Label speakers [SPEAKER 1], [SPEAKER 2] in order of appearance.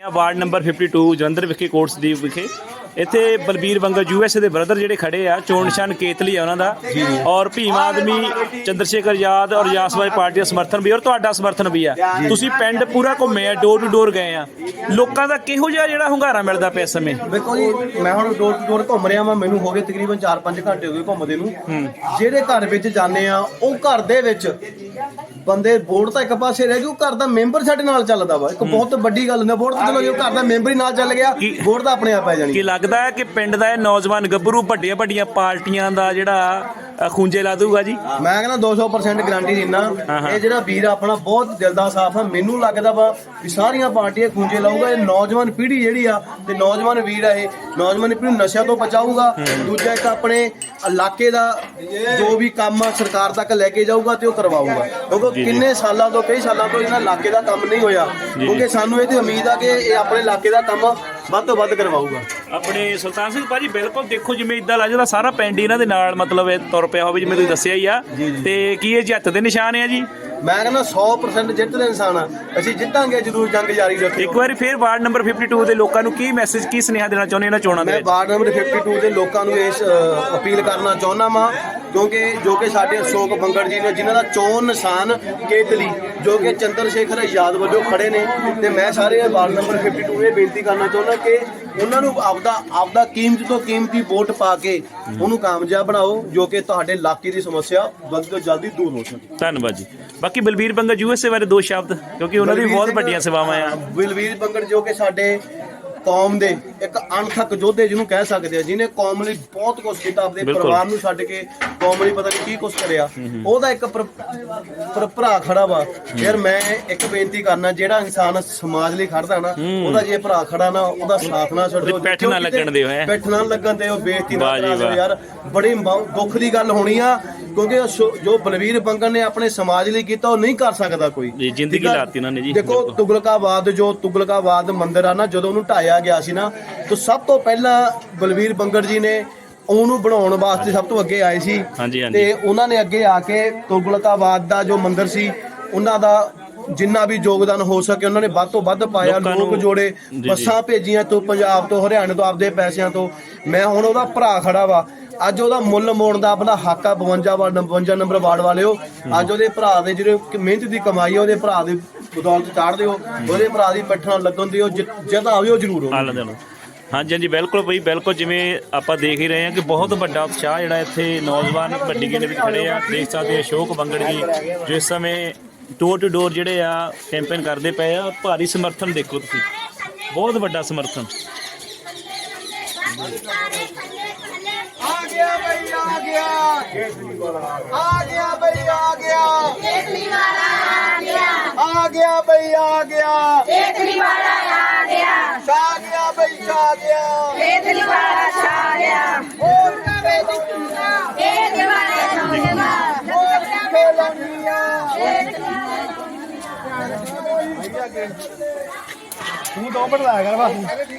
[SPEAKER 1] ਆ ward number 52 Jalandhar ਵਿਖੇ quotes ਦੀ ਵਿਖੇ। ਇੱਥੇ ਬਲਬੀਰ ਬੰਗਲ ਯੂਐਸਏ ਦੇ ਬ੍ਰਦਰ ਜਿਹੜੇ ਖੜੇ ਆ ਚੋਣ ਨਿਸ਼ਾਨ ਕੇਤਲੀ ਆ ਉਹਨਾਂ ਦਾ। ਔਰ ਭੀਮ ਆਦਮੀ ਚੰਦਰਸ਼ੇਖਰ ਯਾਦ ਔਰ ਯਾਸਵਾਈ ਪਾਰਟੀ ਦਾ ਸਮਰਥਨ ਵੀ ਔਰ ਤੁਹਾਡਾ ਸਮਰਥਨ ਵੀ ਆ। ਤੁਸੀਂ ਪਿੰਡ ਪੂਰਾ ਘੁੰਮੇ ਆ ਡੋਰ ਟੂ ਡੋਰ ਗਏ ਆ। ਲੋਕਾਂ ਦਾ ਕਿਹੋ ਜਿਹਾ ਜਿਹੜਾ ਹੁੰਗਾਰਾ ਮਿਲਦਾ ਪਿਆ ਇਸ ਸਮੇਂ?
[SPEAKER 2] ਵੇਖੋ ਜੀ ਮੈਂ ਹੁਣ ਡੋਰ ਟੂ ਡੋਰ ਘੁੰਮ ਰਿਹਾ ਵਾਂ ਮੈਨੂੰ ਹੋ ਗਏ ਤਕਰੀਬਨ 4-5 ਘੰਟੇ ਹੋ ਗਏ ਘੁੰਮਦੇ ਨੂੰ। ਜਿਹੜੇ ਘਰ ਵਿੱਚ ਜਾਂਦੇ ਆ ਉਹ ਘਰ ਦੇ ਵਿੱਚ ਬੰਦੇ ਵੋਟ ਤਾਂ ਇੱਕ ਪਾਸੇ ਰਹਿ ਜੂ ਘਰ ਦਾ ਮੈਂਬਰ ਸਾਡੇ ਨਾਲ ਚੱਲਦਾ ਵਾ। ਇੱਕ ਬਹੁਤ ਵੱਡੀ ਗੱਲ ਹੁੰਦੀ ਵੋਟ ਚਲੋ ਜੇ ਘਰ ਦਾ ਮੈਂਬਰ ਹੀ ਨਾਲ ਚੱਲ ਗਿਆ
[SPEAKER 1] ਕੀ-
[SPEAKER 2] ਵੋਟ ਤਾਂ ਆਪਣੇ ਆਪ ਪੈ ਜਾਣੀ।
[SPEAKER 1] ਕੀ ਲੱਗਦਾ ਹੈ ਕਿ ਪਿੰਡ ਦਾ ਇਹ ਨੌਜਵਾਨ ਗੱਭਰੂ ਵੱਡੀਆਂ ਵੱਡੀਆਂ ਪਾਰਟੀਆਂ ਦਾ ਜਿਹੜਾ ਅ, ਖੂੰਜੇ ਲਾ ਦੂਗਾ ਜੀ?
[SPEAKER 2] ਮੈਂ ਕਹਿੰਦਾ 200% ਗਾਰੰਟੀ ਦਿੰਦਾ।
[SPEAKER 1] ਹਾਂ।
[SPEAKER 2] ਇਹ ਜਿਹੜਾ ਵੀਰ ਆਪਣਾ ਬਹੁਤ ਦਿਲ ਦਾ ਸਾਫ਼ ਆ ਮੈਨੂੰ ਲੱਗਦਾ ਵਾ ਵੀ ਸਾਰੀਆਂ ਪਾਰਟੀਆਂ ਖੂੰਜੇ ਲਾਊਗਾ ਇਹ ਨੌਜਵਾਨ ਪੀੜ੍ਹੀ ਜਿਹੜੀ ਆ ਤੇ ਨੌਜਵਾਨ ਵੀਰ ਆ ਇਹ। ਨੌਜਵਾਨ ਪੀੜ੍ਹੀ ਨੂੰ ਨਸ਼ਿਆਂ ਤੋਂ ਬਚਾਊਗਾ। ਦੂਜਾ ਇੱਕ ਆਪਣੇ ਇਲਾਕੇ ਦਾ ਜੋ ਵੀ ਕੰਮ ਆ ਸਰਕਾਰ ਤੱਕ ਲੈ ਕੇ ਜਾਊਗਾ ਤੇ ਉਹ ਕਰਵਾਊਗਾ। ਕਿਉਂਕਿ ਕਿੰਨੇ ਸਾਲਾਂ ਤੋਂ ਕਈ ਸਾਲਾਂ ਤੋਂ ਇਹਨਾਂ ਇਲਾਕੇ ਦਾ ਕੰਮ ਨਹੀਂ ਹੋਇਆ। ਕਿਉਂਕਿ ਸਾਨੂੰ ਇਹਦੀ ਉਮੀਦ ਆ ਕਿ ਇਹ ਆਪਣੇ ਇਲਾਕੇ ਦਾ ਕੰਮ ਵੱਧ ਤੋਂ ਵੱਧ ਕਰਵਾਊਗਾ।
[SPEAKER 1] ਆਪਣੇ ਸੁਲਤਾਨ ਸਿੰਘ ਭਾਜੀ ਬਿਲਕੁਲ ਦੇਖੋ ਜਿਵੇਂ ਇਦਾਂ ਲੱਗਦਾ ਸਾਰਾ ਪਿੰਡ ਇਹਨਾਂ ਦੇ ਨਾਲ ਮਤਲਬ ਇਹ ਤੁਰ ਪਿਆ ਹੋਵੇ ਜਿਵੇਂ ਤੁਸੀਂ ਦੱਸਿਆ ਹੀ ਆ। ਤੇ ਕੀ ਇਹ ਜਿੱਤ ਦੇ ਨਿਸ਼ਾਨ ਆ ਜੀ?
[SPEAKER 2] ਮੈਂ ਕਹਿੰਦਾ 100% ਜਿੱਤ ਦੇ ਇਨਸਾਨ ਆ। ਅਸੀਂ ਜਿੱਤਾਂਗੇ ਜ਼ਰੂਰ ਜੰਗ ਜਾਰੀ ਰੱਖਿਓ।
[SPEAKER 1] ਇੱਕ ਵਾਰੀ ਫੇਰ ਵਾਰਡ ਨੰਬਰ 52 ਦੇ ਲੋਕਾਂ ਨੂੰ ਕੀ ਮੈਸੇਜ ਕੀ ਸੁਨੇਹਾ ਦੇਣਾ ਚਾਹੁੰਦੇ ਇਹਨਾਂ ਚੋਣਾਂ ਦੇ
[SPEAKER 2] ਮੈਂ ਵਾਰਡ ਨੰਬਰ 52 ਦੇ ਲੋਕਾਂ ਨੂੰ ਇਸ ਅ, ਅਪੀਲ ਕਰਨਾ ਚਾਹੁੰਦਾ ਵਾਂ। ਕਿਉਂਕਿ ਜੋ ਕਿ ਸਾਡੇ ਅਸ਼ੋਕ ਬੰਗੜ ਜੀ ਨੇ ਜਿਨ੍ਹਾਂ ਦਾ ਚੋਣ ਨਿਸ਼ਾਨ ਕੇਤਲੀ ਜੋ ਕਿ ਚੰਦਰ ਸ਼ੇਖਰ ਆਜ਼ਾਦ ਵੱਲੋਂ ਖੜੇ ਨੇ ਤੇ ਮੈਂ ਸਾਰੇ ਵਾਰਡ ਨੰਬਰ 52 ਇਹ ਬੇਨਤੀ ਕਰਨਾ ਚਾਹੁੰਦਾ ਕਿ ਉਹਨਾਂ ਨੂੰ ਆਪਦਾ ਆਪਦਾ ਕੀਮਤ ਤੋਂ ਕੀਮਤੀ ਵੋਟ ਪਾ ਕੇ ਉਹਨੂੰ ਕਾਮਯਾਬ ਬਣਾਓ ਜੋ ਕਿ ਤੁਹਾਡੇ ਇਲਾਕੇ ਦੀ ਸਮੱਸਿਆ ਜਲਦੀ ਤੋਂ ਜਲਦੀ ਦੂਰ ਹੋ ਸਕੇ।
[SPEAKER 1] ਧੰਨਵਾਦ ਜੀ। ਬਾਕੀ ਬਲਬੀਰ ਬੰਗਲ ਯੂਐਸਏ ਬਾਰੇ ਦੋ ਸ਼ਬਦ ਕਿਉਂਕਿ ਉਹਨਾਂ ਦੀ ਬਹੁਤ ਵੱਡੀਆਂ ਸੇਵਾਵਾਂ ਆ।
[SPEAKER 2] ਬਲਵੀਰ ਬੰਗੜ ਜੋ ਕਿ ਸਾਡੇ ਕੌਮ ਦੇ ਇੱਕ ਅਣਥੱਕ ਯੋਧੇ ਜਿਹਨੂੰ ਕਹਿ ਸਕਦੇ ਆ ਜਿਹਨੇ ਕੌਮ ਲਈ ਬਹੁਤ ਕੁਝ ਕੀਤਾ ਆਪਣੇ
[SPEAKER 1] ਬਿਲਕੁਲ।
[SPEAKER 2] ਪਰਿਵਾਰ ਨੂੰ ਛੱਡ ਕੇ ਕੌਮ ਲਈ ਪਤਾ ਨਹੀਂ ਕੀ ਕੁਝ ਕਰਿਆ। ਉਹਦਾ ਇੱਕ ਪਰ- ਪਰ ਭਰਾ ਖੜਾ ਵਾ। ਯਾਰ ਮੈਂ ਇੱਕ ਬੇਨਤੀ ਕਰਨਾ ਜਿਹੜਾ ਇਨਸਾਨ ਸਮਾਜ ਲਈ ਖੜਦਾ ਨਾ ਉਹਦਾ ਜੇ ਭਰਾ ਖੜਾ ਨਾ ਉਹਦਾ ਸਾਥ ਨਾ ਛੱਡੋ।
[SPEAKER 1] ਉਹਦੀ ਪਿੱਠ ਨਾ ਲੱਗਣ ਦਿਓ, ਹੈਂ।
[SPEAKER 2] ਪਿੱਠ ਨਾ ਲੱਗਣ ਦਿਓ ਬੇਇੱਜ਼ਤੀ ਨਾ
[SPEAKER 1] ਵਾਹ ਜੀ
[SPEAKER 2] ਕਰਾ ਦਿਓ
[SPEAKER 1] ਵਾਹ।
[SPEAKER 2] ਯਾਰ। ਬੜੀ ਮ- ਦੁੱਖ ਦੀ ਗੱਲ ਹੋਣੀ ਆ। ਕਿਉਂਕਿ ਉਹ ਸ਼ੋ- ਜੋ ਬਲਵੀਰ ਬੰਗੜ ਨੇ ਆਪਣੇ ਸਮਾਜ ਲਈ ਕੀਤਾ ਉਹ ਨਹੀਂ ਕਰ ਸਕਦਾ ਕੋਈ
[SPEAKER 1] ਜੀ, ਜ਼ਿੰਦਗੀ
[SPEAKER 2] ਠੀਕ ਆ?
[SPEAKER 1] ਲਾਤੀ ਉਹਨਾਂ ਨੇ ਜੀ,
[SPEAKER 2] ਦੇਖੋ
[SPEAKER 1] ਬਿਲਕੁਲ।
[SPEAKER 2] ਤੁਗਲਕਾਬਾਦ ਜੋ ਤੁਗਲਕਾਬਾਦ ਮੰਦਿਰ ਆ ਨਾ ਜਦੋਂ ਉਹਨੂੰ ਢਾਇਆ ਗਿਆ ਸੀ ਨਾ ਤਾਂ ਸਭ ਤੋਂ ਪਹਿਲਾਂ ਬਲਵੀਰ ਬੰਗੜ ਜੀ ਨੇ ਉਹਨੂੰ ਬਣਾਉਣ ਵਾਸਤੇ ਸਭ ਤੋਂ ਅੱਗੇ ਆਏ ਸੀ
[SPEAKER 1] ਹਾਂਜੀ, ਹਾਂਜੀ।
[SPEAKER 2] ਤੇ ਉਹਨਾਂ ਨੇ ਅੱਗੇ ਆ ਕੇ ਤੁਗਲਕਾਬਾਦ ਦਾ ਜੋ ਮੰਦਿਰ ਸੀ ਉਹਨਾਂ ਦਾ ਜਿੰਨਾ ਵੀ ਯੋਗਦਾਨ ਹੋ ਸਕੇ ਉਹਨਾਂ ਨੇ ਵੱਧ ਤੋਂ ਵੱਧ ਪਾਇਆ
[SPEAKER 1] ਲੋਕਾਂ
[SPEAKER 2] ਲੋਕ
[SPEAKER 1] ਨੂੰ-
[SPEAKER 2] ਜੋੜੇ
[SPEAKER 1] ਜੀ, ਜੀ।
[SPEAKER 2] ਬੱਸਾਂ ਭੇਜੀਆਂ ਤੋਂ ਪੰਜਾਬ ਤੋਂ ਹਰਿਆਣੇ ਤੋਂ ਆਪਦੇ ਪੈਸਿਆਂ ਤੋਂ ਮੈਂ ਹੁਣ ਉਹਦਾ ਭਰਾ ਖੜਾ ਵਾ ਅੱਜ ਉਹਦਾ ਮੁੱਲ ਮੋੜਨ ਦਾ ਆਪਣਾ ਹੱਕ ਆ 52 ਵਾਰਡ 52 ਨੰਬਰ ਵਾਰਡ ਵਾਲਿਓ। ਅੱਜ ਉਹਦੇ ਭਰਾ ਦੇ ਜਿਹੜੇ ਮਿਹਨਤ ਦੀ ਕਮਾਈ ਆ, ਉਹਦੇ ਭਰਾ ਦੇ ਬਦੌਲਤ ਚਾੜ ਦਿਓ। ਉਹਦੇ ਭਰਾ ਦੀ ਪੱਠਣਾ ਲੱਗਣ ਦਿਓ ਜਦਾਂ ਆਵੇ, ਉਹ ਜ਼ਰੂਰ
[SPEAKER 1] ਹਾਲ
[SPEAKER 2] ਹੋਵੇ
[SPEAKER 1] ਹਾਂਜੀ ਹਾਂਜੀ, ਬਿਲਕੁਲ ਬਈ, ਬਿਲਕੁਲ ਜਿਵੇਂ ਆਪਾਂ ਦੇਖ ਹੀ ਰਹੇ ਹਾਂ ਕਿ ਬਹੁਤ ਵੱਡਾ ਉਤਸ਼ਾਹ ਜਿਹੜਾ ਇੱਥੇ ਨੌਜਵਾਨ ਵੱਡੀ ਗਿਣਤੀ ਵਿੱਚ ਖੜੇ ਆ। ਦੇਖ ਸਕਦੇ ਅਸ਼ੋਕ ਬੰਗੜ ਜੀ, ਜੋ ਇਸ ਸਮੇਂ ਡੋਰ ਟੂ ਡੋਰ ਜਿਹੜੇ ਆ ਕੈਂਪੇਨ ਕਰਦੇ ਪਏ ਆ। ਭਾਰੀ ਸਮਰਥਨ ਦੇਖੋ ਤੁਸੀਂ। ਬਹੁਤ ਵੱਡਾ ਸਮਰਥਨ।
[SPEAKER 2] आ गया भाई, आ गया।
[SPEAKER 3] केसरी वाला आ गया
[SPEAKER 2] आ गया भाई, आ गया।
[SPEAKER 3] केसरी वाला आ गया
[SPEAKER 2] सा गया भाई सा गया।
[SPEAKER 3] केसरी वाला सा गया
[SPEAKER 2] और ना
[SPEAKER 3] बेटी चूड़ा केसरी वाला चूड़ा
[SPEAKER 2] और ना
[SPEAKER 3] बेलनिया
[SPEAKER 2] केसरी वाला चूड़ा तू तो बढ़ रहा है